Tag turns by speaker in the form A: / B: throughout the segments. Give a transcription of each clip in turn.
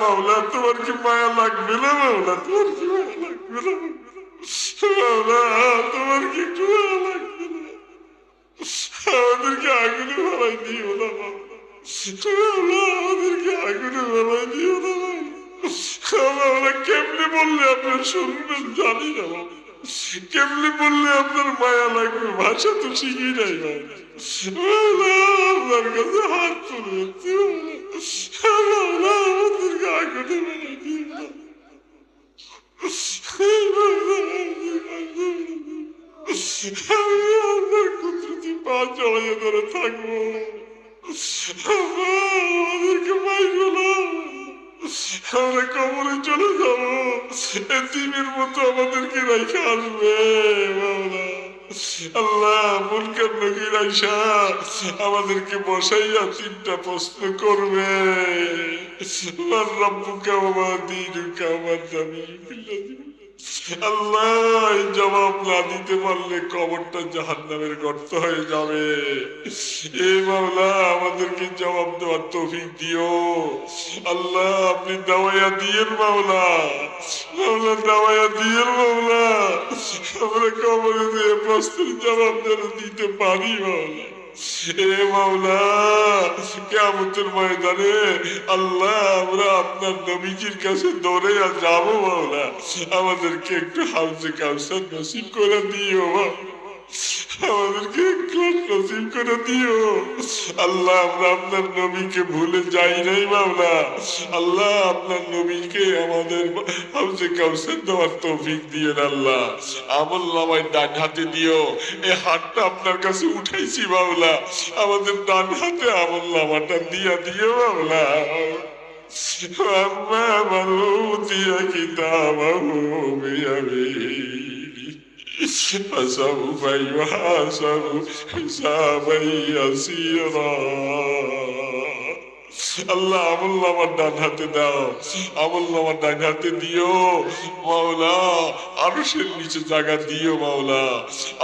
A: মাওলা, তোমার কি মায়া লাগবে না মাওলা? তোমার কি মায়া লাগবে না মাওলা? তোমার কি একটু মায়া লাগবে না? আমাদেরকে আগুনে ফেলাই দিও না মাওলা। আমাদেরকে আগুনে ফেলাই দিও না মাওলা। মাওলা বললে আপনার শুনবেন জানি না মাওলা। কেমনে বললে আপনার মায়া লাগবে? ভাষা তো শিখি নাই মাওলা আপনার কাছে হাত তুলে আমাদেরকে আগুনে জড়িয়ে ধরে থাকব। আমাদেরকে পাইবো না আমরা কবরে চলে যাব। এতিমের মতো আমাদেরকে রেখে আসবে, মাওলা। আল্লাহ মুলকের নকি রাইসা? আমাদেরকে বসাইয়া তিনটা প্রশ্ন করবে। আমার রব্বুকা, আমার দিন আমার দাবি আল্লাহ জবাব না দিতে পারলে কবরটা জাহান্নামের গর্ত হয়ে যাবে। এ মাওলা, আমাদেরকে জবাব দেওয়ার তৌফিক দিও। আল্লাহ, আপনি দাওয়াইয়া দিয়েন মামলা মাওলা দাওয়াইয়া দিয়েন মামলা আমরা কবরে দিয়ে প্রশ্নের জবাব যেন দিতে পারি মাওলা এ মাওলা কেমতের ময়দানে আল্লাহ আমরা আপনার নবীজির কাছে দৌড়ে যাব মাওলা আমাদেরকে একটু হাউজে কাউসার নসিব করে দিও মাওলা। আমাদেরকে একটু নসিব করে দিও আল্লাহ আমরা আপনার নবীকে ভুলে যাই নাই মাওলা আল্লাহ আপনার নবীকে আমাদের হাউজে কাউসার দেওয়ার তৌফিক দিয়ে আল্লাহ আমল নামায় ডান হাতে দিও এই হাতটা আপনার কাছে উঠাইছি মাওলা আমাদের ডান হাতে আমল নামাটা দিয়া দিও মাওলা أما من أوتي كتابه بيمينه فسوف يحاسب حسابا يسيرا আল্লাহ আমল নামার ডান হাতে দাও আমল নামার ডান হাতে দিও মাওলা আরশের নিচে জায়গা দিও মাওলা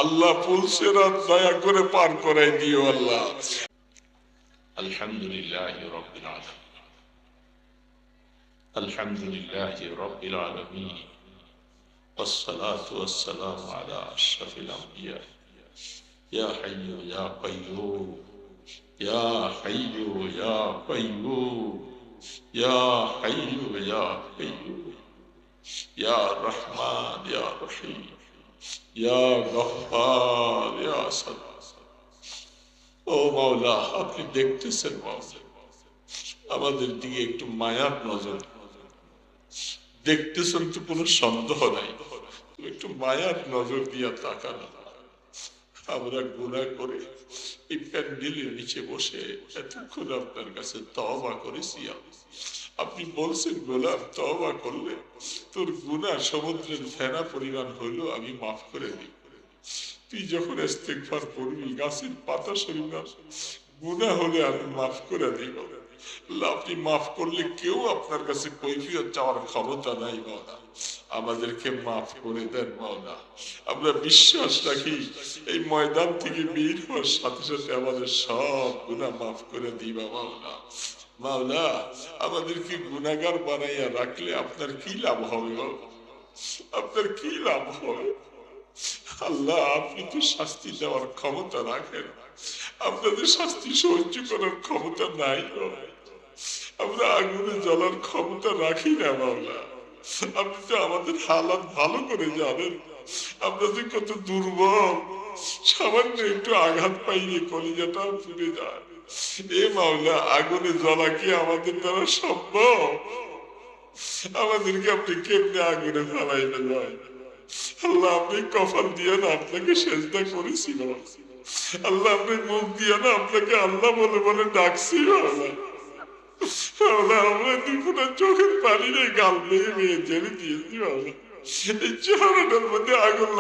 A: আল্লাহ পুলসেরা দয়া করে পার করাই দিও আল্লাহ
B: الحمد لله رب العالمين الحمد لله رب العالمين والصلاة والسلام على أشرف الأنبياء يا حي يا قيوم يا حي يا قيوم يا حي يا قيوم يا رحمن يا رحيم يا غفار يا صدق ও মাওলা আপনি দেখতেছেন মাওলা আমাদের দিকে একটু মায়ার নজর দেখতেছেন তো কোনো সন্দেহ নাই। একটু মায়ার নজর দিয়া তাকান আমরা গুণা করে এই প্যান্ডেলের নিচে বসে এতক্ষণ আপনার কাছে তবা করেছি। আপনি বলছেন, গোলাম তবা করলে তোর গুণা সমুদ্রের ফেনা পরিমাণ হইল, আমি মাফ করে দিই। তুই যখন ইস্তেগফার করবি, গাছের পাতা সরিনা গুনাহ হলে আমি মাফ করে দিব আপনি মাফ করলে কেউ আপনার কাছে কৈফিয়ত চাওয়ার ক্ষমতা নাই, মাওলা। আমাদেরকে মাফ করে দেন, মাওলা। আমরা বিশ্বাস রাখি, এই ময়দান থেকে বের হওয়ার সাথে সাথে আমাদের সব গুনাহ মাফ করে দিবা, মাওলা। মাওলা, আমাদেরকে গুনাহগার বানাইয়া রাখলে আপনার কি লাভ হবে? আপনার কি লাভ হবে? আল্লাহ, আপনি তো শাস্তি দেওয়ার ক্ষমতা রাখেন। আপনাদের শাস্তি সহ্য করার ক্ষমতা নাই। আমরা আগুনে জ্বলার ক্ষমতা রাখি না বাবলা আপনি তো আমাদের হালাত ভালো করে জানেন। আমরা যে কত দুর্বল, সামান্য একটু আঘাত পাইলে কলিজাটা পুড়ে যায়। এ মাওলা, আগুনে জ্বলা কি আমাদের দ্বারা সম্ভব? আমাদেরকে আপনি কেমনে আগুনে ফেলাইলেন ভাই আল্লাহ আপনি কপাল দিয়ে না আপনাকে সেজদা করেছি বাবা। আল্লাহ আপনি মুখ দিয়ে না আপনাকে আল্লাহ বলে বলে আগুন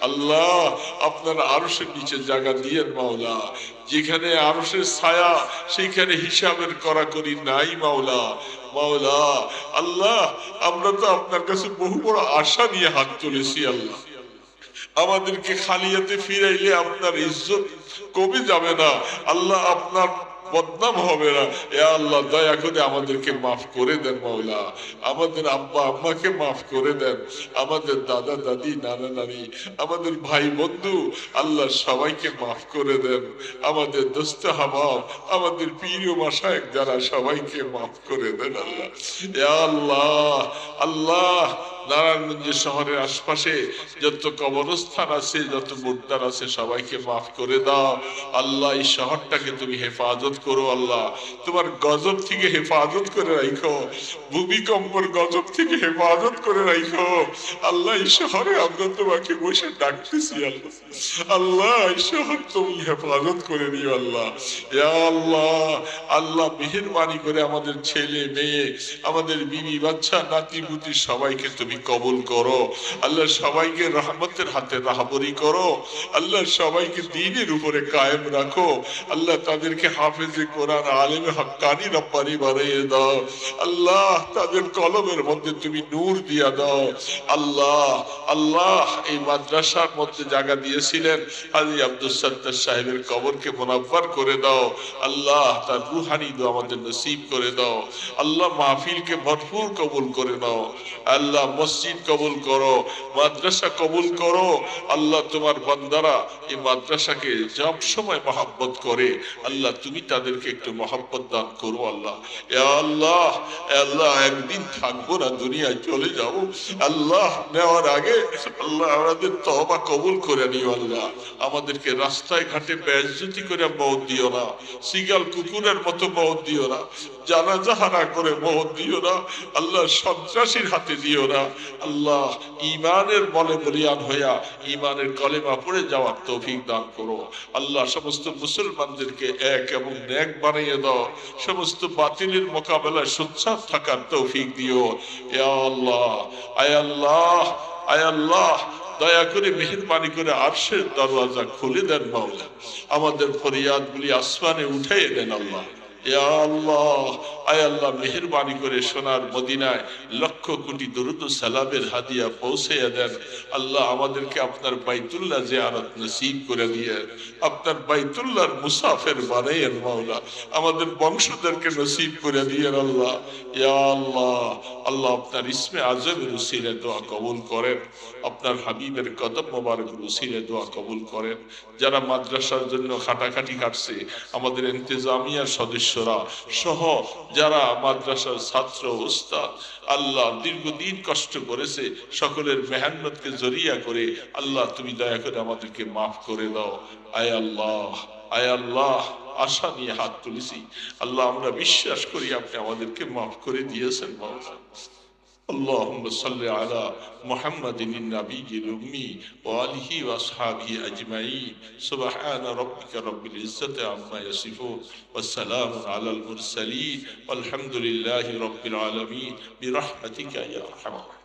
B: আল্লাহ, আপনার নিচে জায়গা দিয়েন মাওলা। যেখানে আরশের ছায়া, সেখানে হিসাবের করাকরি নাই মাওলা। মাওলা, আল্লাহ, আমরা তো আপনার কাছে বহু বড় আশা নিয়ে হাত তুলেছি, আল্লাহ। আমাদেরকে খালিয়াতে ফিরাইলে আপনার ইজ্জত কমে যাবে না। আল্লাহ, আপনার বদনাম হবে না। এ আল্লাহ, দয়া করে আমাদেরকে মাফ করে দেন মাওলা। আমাদের আব্বা আম্মাকে মাফ করে দেন। আমাদের দাদা, দাদি, নানা, নানি, আমাদের ভাই, বন্ধু, আল্লাহ সবাইকে মাফ করে দেন। আমাদের দোস্ত হাবাব আমাদের প্রিয় মাসায় যারা সবাইকে মাফ করে দেন আল্লাহ। এ আল্লাহ আল্লাহ নারায়ণগঞ্জ শহরের আশপাশে যত কবরস্থান আছে, যত মুদ্রার আছে, সবাইকে মাফ করে দাও। আল্লাহ এই শহরটাকে তুমি হেফাজত করো, আল্লাহ। তোমার গজব থেকে হেফাজত করে রাখো ভূমিকম্পর গজব থেকে হেফাজত করে রাখো আল্লাহ এই শহরে আমরা তোমাকে বসে ডাকতেছি, আল্লাহ। আল্লাহ, এই শহর তুমি হেফাজত করে নিও, আল্লাহ। আল্লাহ আল্লাহ মেহেরবানি করে আমাদের ছেলে, মেয়ে, আমাদের বিবি, বাচ্চা, নাতি, পুতি সবাইকে তুমি কবুল করো। আল্লাহ সবাইকে রহমতের হাতে রাহাবরি করো। আল্লাহ সবাইকে দিনের উপরে কায়েম রাখো। আল্লাহ তাদেরকে হাফেজে কোরআন, আলেমে, হক্কানি রব্বানি বানিয়ে দাও। আল্লাহ তাদের কলমের মধ্যে তুমি নূর দিয়া দাও। আল্লাহ আল্লাহ এই মাদ্রাসার মধ্যে জায়গা দিয়েছিলেন। হাজি আব্দুল সত্তার সাহেবের কবরকে মোনাব্বার করে দাও। আল্লাহ তার রুহানি দো আমাদের নসিব করে দাও। আল্লাহ মাহফিলকে ভরপুর কবুল করে নাও। আল্লাহ মসজিদ কবুল করো, মাদ্রাসা কবুল করো। আল্লাহ তোমার বান্দারা এই মাদ্রাসাকে সব সময় মহাব্বত করে। আল্লাহ তুমি তাদেরকে একটু মহাব্বত দান করো আল্লাহ। আল্লাহ আল্লাহ, একদিন থাকব না, দুনিয়ায় চলে যাব। আল্লাহ, নেওয়ার আগে আল্লাহ আমাদের তহবা কবুল করে নিও আল্লাহ। আমাদেরকে রাস্তায় ঘাটে বেজ্জতি করে মত দিও না। সিগাল কুকুরের মতো মত দিও না। জানাজা হারা করে মত দিও না। আল্লাহ সন্ত্রাসীর হাতে দিও না। আল্লাহ ইমানের বলে বলিয়ান হইয়া ইমানের কলেমা পড়ে যাওয়ার তৌফিক দান করো। আল্লাহ সমস্ত মুসলমানদেরকে এক এবং ন্যাক বানিয়ে দাও। সমস্ত বাতিলের মোকাবেলায় সোচ্চার থাকার তৌফিক দিও। এ আল্লাহ, আয় আল্লাহ আয় আল্লাহ, দয়া করে মেহরবানি করে আরশের দরওয়াজা খুলে দেন মাওলা। আমাদের ফরিয়াদ গুলি আসমানে উঠাই দেন আল্লাহ। ইয়া আল্লাহ, আয় আল্লাহ, মেহরবানি করে সোনার মদিনায় লক্ষ কোটি দরুদ সালামের হাদিয়া পৌঁছে দেন। আল্লাহ আমাদেরকে আপনার বাইতুল্লাহ জিয়ারত নসিব করে দিয়ে আপনার বাইতুল্লাহর মুসাফের বানাইয়েন মাওলা। আমাদের বংশধরকে নসিব করে দিয়ে আল্লাহ। ইয়া আল্লাহ আল্লাহ আপনার ইসমে আজমের উসিলে দোয়া কবুল করেন। আপনার হাবিবের কদম মোবারক উসিলে দোয়া কবুল করেন। যারা মাদ্রাসার জন্য খাটাখাটি কাটছে, আমাদের ইন্তেজামিয়ার সদস্যরা সহ যারা মাদ্রাসার ছাত্র উস্তাদ আল্লাহ দীর্ঘদিন কষ্ট করেছে সকলের মেহান্নতকে জরিয়া করে, আল্লাহ তুমি দয়া করে আমাদেরকে মাফ করে দাও। আয় আল্লাহ আয় আল্লাহ, আশা নিয়ে হাত তুলেছি। আল্লাহ, আমরা বিশ্বাস করি আপনি আমাদেরকে মাফ করে দিয়েছেন বাবা اللهم صل على محمد النبي الأمي وآله وأصحابه أجمعين. سبحان ربك رب العزة عما يصفون. والسلام على المرسلين. والحمد لله رب العالمين. برحمتك يا أرحم